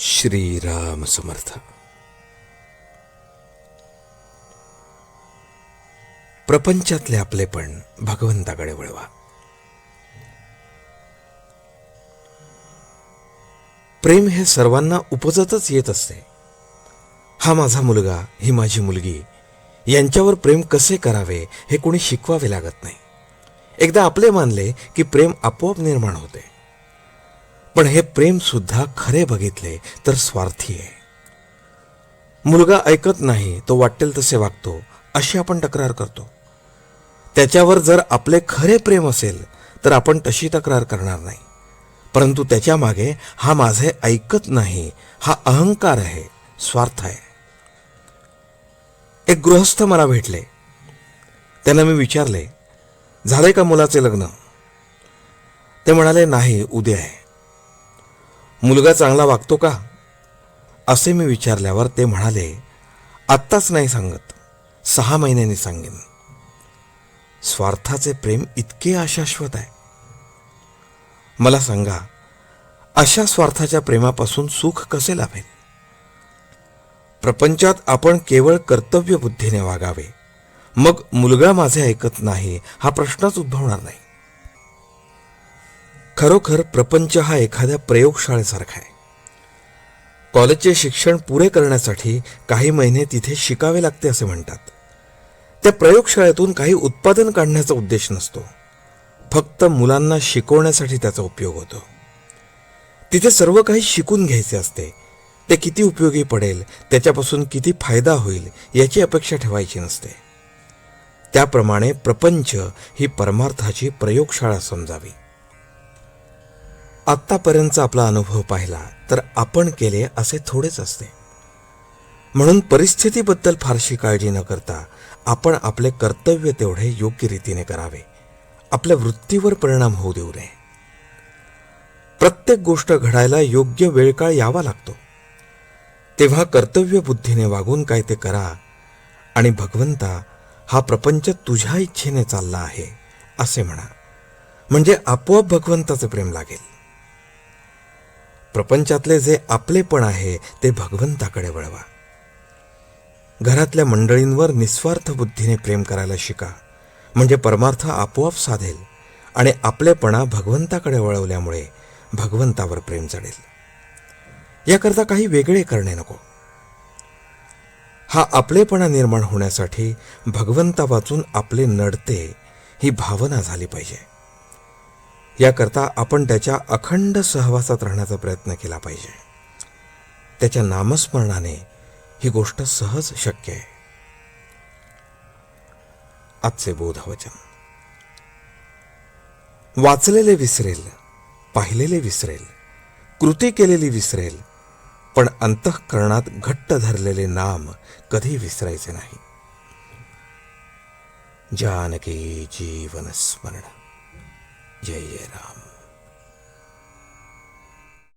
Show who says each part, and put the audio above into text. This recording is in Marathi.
Speaker 1: श्रीराम समर्थ। प्रपंचातले आपले पण भगवंताकडे वळवा. प्रेम हे सर्वांना उपजतच येत असते. हा माझा मुलगा ही माझी मुलगी यांच्यावर प्रेम कसे करावे हे कोणी शिकवावे लागत नाही. एकदा आपले मानले की प्रेम आपोआप निर्माण होते. पण हे प्रेम सुद्धा खरे बघितले तर स्वार्थी आहे. मुलगा ऐकत नाही तो वाटेल तसे वागतो अशी आपण तक्रार करतो. त्याच्यावर जर आपले खरे प्रेम असेल तर आपण तशी तक्रार करणार नाही. परंतु त्याच्यामागे हा माझे ऐकत नाही हा अहंकार आहे स्वार्थ आहे. एक गृहस्थ मला भेटले. त्यांना मी विचारले झाले का मुलाचे लग्न? ते म्हणाले नाही उद्या आहे. मुलगा चांगला वागतो का? असे मी विचारल्यावर ते म्हणाले आत्ताच नाही सांगत. सहा महिन्यांनी सांगेन. स्वार्थाचे प्रेम इतके अशाश्वत आहे. मला सांगा अशा स्वार्थाच्या प्रेमापासून सुख कसे लाभेल? प्रपंचात आपण केवळ कर्तव्य बुद्धीने वागावे. मग मुलगा माझे ऐकत नाही हा प्रश्नच उद्भवणार नाही. खरोखर प्रपंच हा एखाद्या प्रयोगशाळेसारखा आहे. कॉलेजचे शिक्षण पुरे करण्यासाठी काही महिने तिथे शिकावे लागते असे म्हणतात. त्या प्रयोगशाळेतून काही उत्पादन काढण्याचा उद्देश नसतो. फक्त मुलांना शिकवण्यासाठी त्याचा उपयोग होतो. तिथे सर्व काही शिकून घ्यायचे असते. ते किती उपयोगी पडेल त्याच्यापासून किती फायदा होईल याची अपेक्षा ठेवायची नसते. त्याप्रमाणे प्रपंच ही परमार्थाची प्रयोगशाळा समजावी. आत्तापर्यंतचा आपला अनुभव पाहिला तर आपण केले असे थोडेच असते. म्हणून परिस्थितीबद्दल फारशी काळजी न करता आपण आपले कर्तव्य तेवढे योग्य रीतीने करावे. आपल्या वृत्तीवर परिणाम होऊ देऊ नये. प्रत्येक गोष्ट घडायला योग्य वेळकाळ यावा लागतो. तेव्हा कर्तव्य बुद्धीने वागून काय ते करा आणि भगवंता हा प्रपंच तुझ्या इच्छेने चालला आहे असे म्हणा. म्हणजे आपोआप भगवंताचे प्रेम लागेल. प्रपंचातले जे आपलेपण आहे ते भगवंताकडे वळवा. घरातल्या मंडळींवर निस्वार्थ बुद्धीने प्रेम करायला शिका. म्हणजे परमार्थ आपोआप साधेल आणि आपलेपणा भगवंताकडे वळवल्यामुळे भगवंतावर प्रेम चढेल. याकरता काही वेगळे करणे नको. हा आपलेपणा निर्माण होण्यासाठी भगवंता वाचून आपले नडते ही भावना झाली पाहिजे. याकरता आपण त्याच्या अखंड सहवासात राहण्याचा प्रयत्न केला पाहिजे. त्याच्या नामस्मरणाने ही गोष्ट सहज शक्य आहे. आजचे बोधवचन. वाचलेले विसरेल पाहिलेले विसरेल कृती केलेली विसरेल पण अंतःकरणात घट्ट धरलेले नाम कधी विसरायचे नाही. जानकी जीवन स्मरण. जय जय राम.